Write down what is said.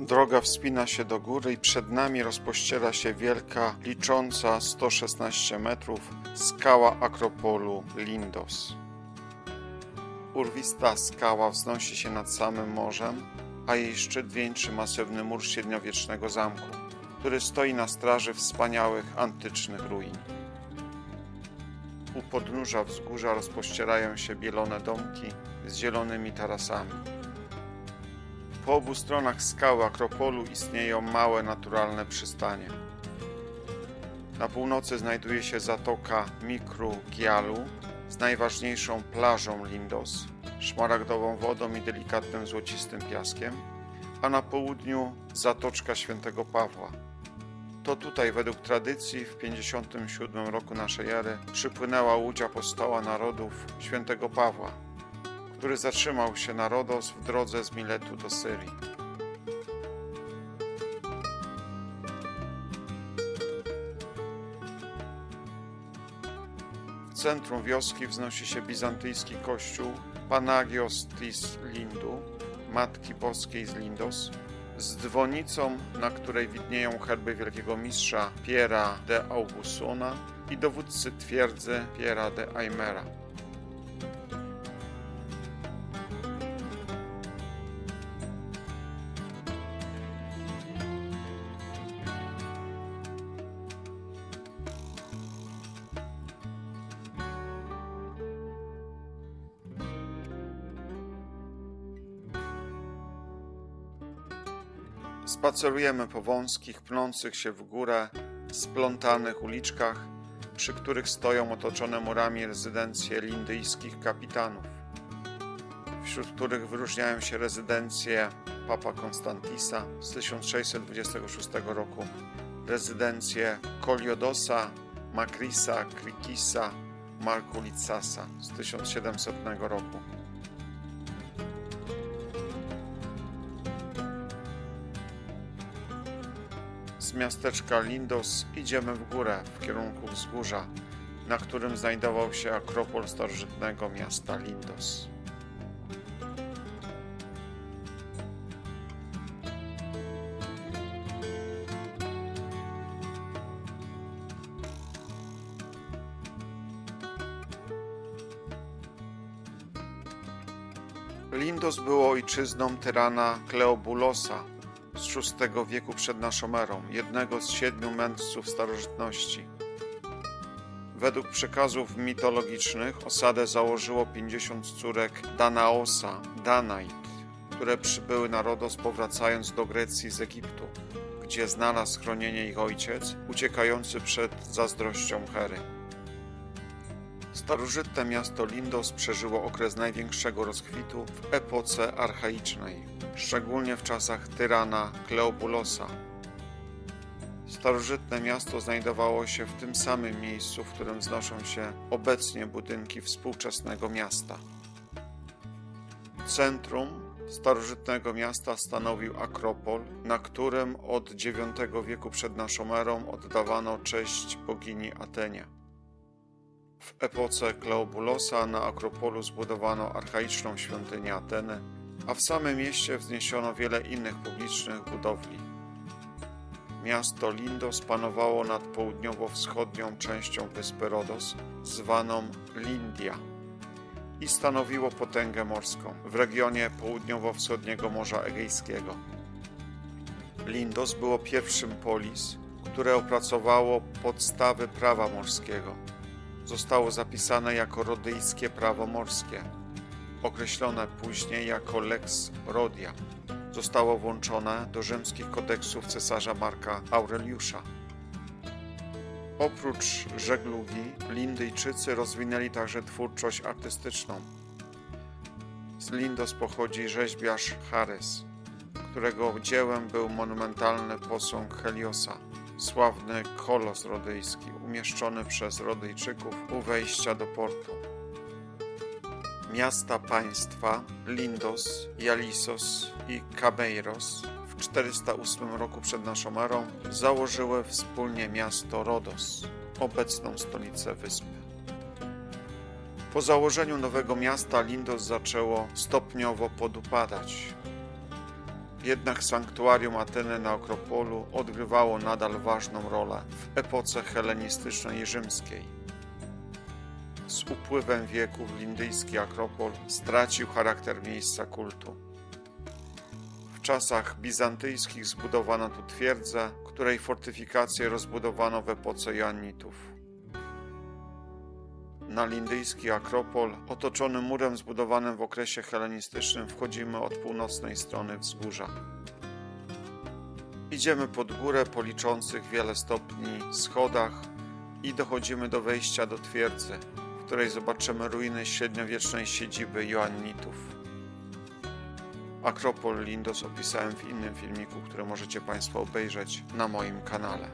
Droga wspina się do góry i przed nami rozpościera się wielka, licząca 116 metrów, skała Akropolu Lindos. Urwista skała wznosi się nad samym morzem, a jej szczyt wieńczy masywny mur średniowiecznego zamku, który stoi na straży wspaniałych antycznych ruin. U podnóża wzgórza rozpościerają się bielone domki z zielonymi tarasami. Po obu stronach skały Akropolu istnieją małe naturalne przystanie. Na północy znajduje się zatoka Mikru Gialu z najważniejszą plażą Lindos, szmaragdową wodą i delikatnym złocistym piaskiem, a na południu Zatoczka Świętego Pawła. To tutaj według tradycji w 57 roku naszej ery przypłynęła łódź apostoła narodów Świętego Pawła, który zatrzymał się na Rodos w drodze z Miletu do Syrii. W centrum wioski wznosi się bizantyjski kościół Panagios tis Lindu, Matki Boskiej z Lindos, z dzwonicą, na której widnieją herby wielkiego mistrza Piera de Augusona i dowódcy twierdzy Piera de Aimera. Spacerujemy po wąskich, pnących się w górę, splątanych uliczkach, przy których stoją otoczone murami rezydencje lindyjskich kapitanów, wśród których wyróżniają się rezydencje Papa Konstantisa z 1626 roku, rezydencje Koliodosa, Makrisa, Krikisa, Markulitsasa z 1700 roku. Z miasteczka Lindos idziemy w górę w kierunku wzgórza, na którym znajdował się akropol starożytnego miasta Lindos. Lindos było ojczyzną tyrana Kleobulosa, z VI wieku przed naszą erą, jednego z siedmiu mędrców starożytności. Według przekazów mitologicznych osadę założyło 50 córek Danaosa, Danait, które przybyły na Rodos powracając do Grecji z Egiptu, gdzie znalazł schronienie ich ojciec, uciekający przed zazdrością Hery. Starożytne miasto Lindos przeżyło okres największego rozkwitu w epoce archaicznej, szczególnie w czasach tyrana Kleobulosa. Starożytne miasto znajdowało się w tym samym miejscu, w którym wznoszą się obecnie budynki współczesnego miasta. Centrum starożytnego miasta stanowił Akropol, na którym od IX wieku przed naszą erą oddawano cześć bogini Atenie. W epoce Kleobulosa na Akropolu zbudowano archaiczną świątynię Ateny, a w samym mieście wzniesiono wiele innych publicznych budowli. Miasto Lindos panowało nad południowo-wschodnią częścią wyspy Rodos, zwaną Lindia, i stanowiło potęgę morską w regionie południowo-wschodniego Morza Egejskiego. Lindos było pierwszym polis, które opracowało podstawy prawa morskiego zostało zapisane jako rodyjskie prawo morskie, określone później jako lex Rodia. Zostało włączone do rzymskich kodeksów cesarza Marka Aureliusza. Oprócz żeglugi, Lindyjczycy rozwinęli także twórczość artystyczną. Z Lindos pochodzi rzeźbiarz Chares, którego dziełem był monumentalny posąg Heliosa sławny kolos rodyjski, umieszczony przez Rodyjczyków u wejścia do portu. Miasta państwa Lindos, Jalisos i Kabeiros w 408 roku przed naszą erą założyły wspólnie miasto Rodos, obecną stolicę wyspy. Po założeniu nowego miasta Lindos zaczęło stopniowo podupadać. Jednak sanktuarium Ateny na Akropolu odgrywało nadal ważną rolę w epoce helenistycznej i rzymskiej. Z upływem wieków lindyjski Akropol stracił charakter miejsca kultu. W czasach bizantyjskich zbudowano tu twierdzę, której fortyfikacje rozbudowano w epoce Joannitów. Na lindyjski Akropol, otoczony murem zbudowanym w okresie helenistycznym, wchodzimy od północnej strony wzgórza. Idziemy pod górę po liczących wiele stopni schodach i dochodzimy do wejścia do twierdzy, w której zobaczymy ruiny średniowiecznej siedziby Joannitów. Akropol Lindos opisałem w innym filmiku, który możecie Państwo obejrzeć na moim kanale.